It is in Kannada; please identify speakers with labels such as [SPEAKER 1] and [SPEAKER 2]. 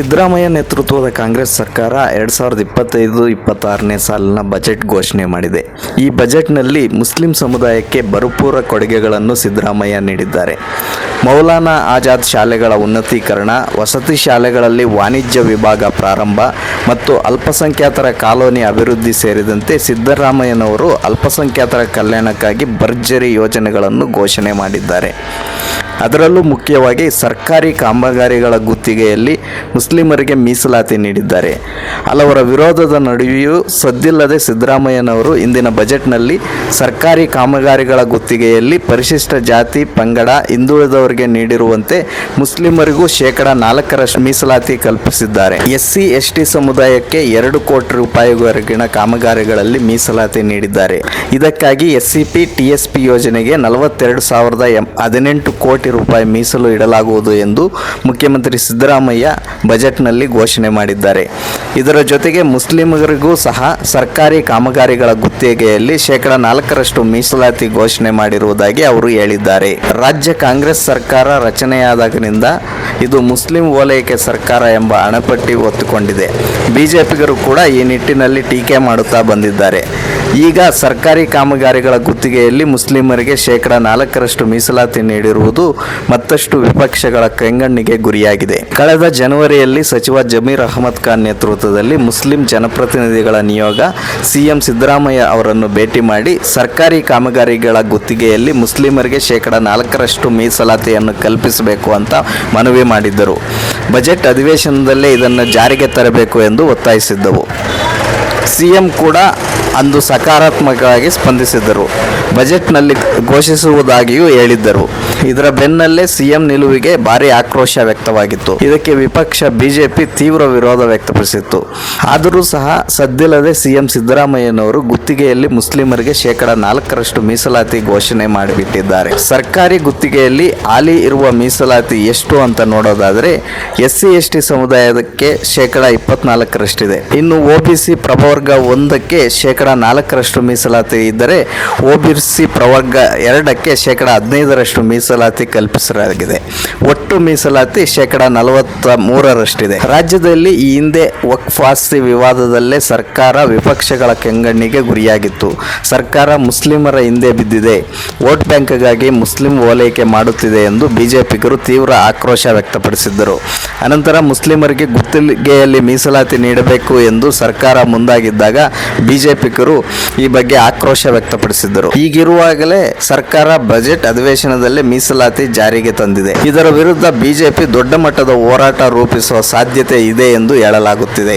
[SPEAKER 1] ಸಿದ್ದರಾಮಯ್ಯ ನೇತೃತ್ವದ ಕಾಂಗ್ರೆಸ್ ಸರ್ಕಾರ ಎರಡ್ ಸಾವಿರದ ಇಪ್ಪತ್ತೈದು ಇಪ್ಪತ್ತಾರನೇ ಸಾಲಿನ ಬಜೆಟ್ ಘೋಷಣೆ ಮಾಡಿದೆ. ಈ ಬಜೆಟ್ನಲ್ಲಿ ಮುಸ್ಲಿಂ ಸಮುದಾಯಕ್ಕೆ ಭರಪೂರ ಕೊಡುಗೆಗಳನ್ನು ಸಿದ್ದರಾಮಯ್ಯ ನೀಡಿದ್ದಾರೆ. ಮೌಲಾನಾ ಆಜಾದ್ ಶಾಲೆಗಳ ಉನ್ನತೀಕರಣ, ವಸತಿ ಶಾಲೆಗಳಲ್ಲಿ ವಾಣಿಜ್ಯ ವಿಭಾಗ ಪ್ರಾರಂಭ ಮತ್ತು ಅಲ್ಪಸಂಖ್ಯಾತರ ಕಾಲೋನಿ ಅಭಿವೃದ್ಧಿ ಸೇರಿದಂತೆ ಸಿದ್ದರಾಮಯ್ಯನವರು ಅಲ್ಪಸಂಖ್ಯಾತರ ಕಲ್ಯಾಣಕ್ಕಾಗಿ ಭರ್ಜರಿ ಯೋಜನೆಗಳನ್ನು ಘೋಷಣೆ ಮಾಡಿದ್ದಾರೆ. ಅದರಲ್ಲೂ ಮುಖ್ಯವಾಗಿ ಸರ್ಕಾರಿ ಕಾಮಗಾರಿಗಳ ಗುತ್ತಿಗೆಯಲ್ಲಿ ಮುಸ್ಲಿಮರಿಗೆ ಮೀಸಲಾತಿ ನೀಡಿದ್ದಾರೆ. ಹಲವರ ವಿರೋಧದ ನಡುವೆಯೂ ಸದ್ದಿಲ್ಲದೆ ಸಿದ್ದರಾಮಯ್ಯನವರು ಇಂದಿನ ಬಜೆಟ್ನಲ್ಲಿ ಸರ್ಕಾರಿ ಕಾಮಗಾರಿಗಳ ಗುತ್ತಿಗೆಯಲ್ಲಿ ಪರಿಶಿಷ್ಟ ಜಾತಿ, ಪಂಗಡ, ಹಿಂದುಳಿದವರಿಗೆ ನೀಡಿರುವಂತೆ ಮುಸ್ಲಿಮರಿಗೂ ಶೇಕಡ ನಾಲ್ಕರಷ್ಟು ಮೀಸಲಾತಿ ಕಲ್ಪಿಸಿದ್ದಾರೆ. ಎಸ್ಸಿ, ಎಸ್ಟಿ ಸಮುದಾಯಕ್ಕೆ ಎರಡು ಕೋಟಿ ರೂಪಾಯಿವರೆಗಿನ ಕಾಮಗಾರಿಗಳಲ್ಲಿ ಮೀಸಲಾತಿ ನೀಡಿದ್ದಾರೆ. ಇದಕ್ಕಾಗಿ ಎಸ್ಸಿಪಿ, ಟಿಎಸ್ಪಿ ಯೋಜನೆಗೆ ನಲವತ್ತೆರಡು ಸಾವಿರದ ಹದಿನೆಂಟು ಕೋಟಿ ರೂಪಾಯಿ ಮೀಸಲು ಇಡಲಾಗುವುದು ಎಂದು ಮುಖ್ಯಮಂತ್ರಿ ಸಿದ್ದರಾಮಯ್ಯ ಬಜೆಟ್ನಲ್ಲಿ ಘೋಷಣೆ ಮಾಡಿದ್ದಾರೆ. ಇದರ ಜೊತೆಗೆ ಮುಸ್ಲಿಮರಿಗೂ ಸಹ ಸರ್ಕಾರಿ ಕಾಮಗಾರಿಗಳ ಗುತ್ತಿಗೆಯಲ್ಲಿ ಶೇಕಡ ನಾಲ್ಕರಷ್ಟು ಮೀಸಲಾತಿ ಘೋಷಣೆ ಮಾಡಿರುವುದಾಗಿ ಅವರು ಹೇಳಿದ್ದಾರೆ. ರಾಜ್ಯ ಕಾಂಗ್ರೆಸ್ ಸರ್ಕಾರ ರಚನೆಯಾದಾಗಿನಿಂದ ಇದು ಮುಸ್ಲಿಂ ಓಲೈಕೆ ಸರ್ಕಾರ ಎಂಬ ಅಣಪಟ್ಟಿ ಒತ್ತುಕೊಂಡಿದೆ ಬಿಜೆಪಿಗರು ಕೂಡ ಈ ನಿಟ್ಟಿನಲ್ಲಿ ಟೀಕೆ ಮಾಡುತ್ತಾ ಬಂದಿದ್ದಾರೆ. ಈಗ ಸರ್ಕಾರಿ ಕಾಮಗಾರಿಗಳ ಗುತ್ತಿಗೆಯಲ್ಲಿ ಮುಸ್ಲಿಮರಿಗೆ ಶೇಕಡ ನಾಲ್ಕರಷ್ಟು ಮೀಸಲಾತಿ ನೀಡಿರುವುದು ಮತ್ತಷ್ಟು ವಿಪಕ್ಷಗಳ ಕೆಂಗಣ್ಣಿಗೆ ಗುರಿಯಾಗಿದೆ. ಕಳೆದ ಜನವರಿಯಲ್ಲಿ ಸಚಿವ ಜಮೀರ್ ಅಹಮದ್ ಖಾನ್ ನೇತೃತ್ವದಲ್ಲಿ ಮುಸ್ಲಿಂ ಜನಪ್ರತಿನಿಧಿಗಳ ನಿಯೋಗ ಸಿಎಂ ಸಿದ್ದರಾಮಯ್ಯ ಅವರನ್ನು ಭೇಟಿ ಮಾಡಿ ಸರ್ಕಾರಿ ಕಾಮಗಾರಿಗಳ ಗುತ್ತಿಗೆಯಲ್ಲಿ ಮುಸ್ಲಿಮರಿಗೆ ಶೇಕಡ ನಾಲ್ಕರಷ್ಟು ಮೀಸಲಾತಿಯನ್ನು ಕಲ್ಪಿಸಬೇಕು ಅಂತ ಮನವಿ ಮಾಡಿದ್ದರು. ಬಜೆಟ್ ಅಧಿವೇಶನದಲ್ಲೇ ಇದನ್ನು ಜಾರಿಗೆ ತರಬೇಕು ಎಂದು ಒತ್ತಾಯಿಸಿದ್ದವು. ಸಿಎಂ ಕೂಡ ಅಂದು ಸಕಾರಾತ್ಮಕವಾಗಿ ಸ್ಪಂದಿಸಿದರು. ಬಜೆಟ್ನಲ್ಲಿ ಘೋಷಿಸುವುದಾಗಿಯೂ ಹೇಳಿದ್ದರು. ಇದರ ಬೆನ್ನಲ್ಲೇ ಸಿಎಂ ನಿಲುವಿಗೆ ಭಾರಿ ಆಕ್ರೋಶ ವ್ಯಕ್ತವಾಗಿತ್ತು. ಇದಕ್ಕೆ ವಿಪಕ್ಷ ಬಿಜೆಪಿ ತೀವ್ರ ವಿರೋಧ ವ್ಯಕ್ತಪಡಿಸಿತ್ತು. ಆದರೂ ಸಹ ಸದ್ದಿಲ್ಲದೆ ಸಿಎಂ ಸಿದ್ದರಾಮಯ್ಯನವರು ಗುತ್ತಿಗೆಯಲ್ಲಿ ಮುಸ್ಲಿಮರಿಗೆ ಶೇಕಡ ನಾಲ್ಕರಷ್ಟು ಮೀಸಲಾತಿ ಘೋಷಣೆ ಮಾಡಿಬಿಟ್ಟಿದ್ದಾರೆ. ಸರ್ಕಾರಿ ಗುತ್ತಿಗೆಯಲ್ಲಿ ಹಾಲಿ ಇರುವ ಮೀಸಲಾತಿ ಎಷ್ಟು ಅಂತ ನೋಡೋದಾದರೆ ಎಸ್ ಸಿ ಎಸ್ ಟಿ ಸಮುದಾಯಕ್ಕೆ ಶೇಕಡ ಇಪ್ಪತ್ನಾಲ್ಕರಷ್ಟಿದೆ. ಇನ್ನು ಒ ಬಿ ಸಿ ಪ್ರವರ್ಗ ಒಂದಕ್ಕೆ ಶೇಕಡ ನಾಲ್ಕರಷ್ಟು ಮೀಸಲಾತಿ ಇದ್ದರೆ ಒ ಬಿ ಸಿ ಪ್ರವರ್ಗ ಎರಡಕ್ಕೆ ಶೇಕಡ ಹದಿನೈದರಷ್ಟು ಮೀಸಲಾತಿ ಕಲ್ಪಿಸಲಾಗಿದೆ. ಒಟ್ಟು ಮೀಸಲಾತಿ ಶೇಕಡ ನಲವತ್ತ ಮೂರರಷ್ಟಿದೆ ರಾಜ್ಯದಲ್ಲಿ ಈ ಹಿಂದೆ ವಕ್ಫ್ ಆಸ್ತಿ ವಿವಾದದಲ್ಲೇ ಸರ್ಕಾರ ವಿಪಕ್ಷಗಳ ಕೆಂಗಣ್ಣಿಗೆ ಗುರಿಯಾಗಿತ್ತು. ಸರ್ಕಾರ ಮುಸ್ಲಿಮರ ಹಿಂದೆ ಬಿದ್ದಿದೆ. ವೋಟ್ ಬ್ಯಾಂಕ್ಗಾಗಿ ಮುಸ್ಲಿಂ ಓಲೈಕೆ ಮಾಡುತ್ತಿದೆ ಎಂದು ಬಿಜೆಪಿಗರು ತೀವ್ರ ಆಕ್ರೋಶ ವ್ಯಕ್ತಪಡಿಸಿದ್ದರು. ಅನಂತರ ಮುಸ್ಲಿಮರಿಗೆ ಗುತ್ತಿಗೆಯಲ್ಲಿ ಮೀಸಲಾತಿ ನೀಡಬೇಕು ಎಂದು ಸರ್ಕಾರ ಮುಂದಾಗಿದ್ದಾಗ ಬಿಜೆಪಿಗರು ಈ ಬಗ್ಗೆ ಆಕ್ರೋಶ ವ್ಯಕ್ತಪಡಿಸಿದ್ದರು. ಈಗಿರುವಾಗಲೇ ಸರ್ಕಾರ ಬಜೆಟ್ ಅಧಿವೇಶನದಲ್ಲೇ ಮೀಸಲಾತಿ ಜಾರಿಗೆ ತಂದಿದೆ. ಇದರ ವಿರುದ್ಧ ಬಿಜೆಪಿ ದೊಡ್ಡ ಮಟ್ಟದ ಹೋರಾಟ ರೂಪಿಸುವ ಸಾಧ್ಯತೆ ಇದೆ ಎಂದು ಹೇಳಲಾಗುತ್ತಿದೆ.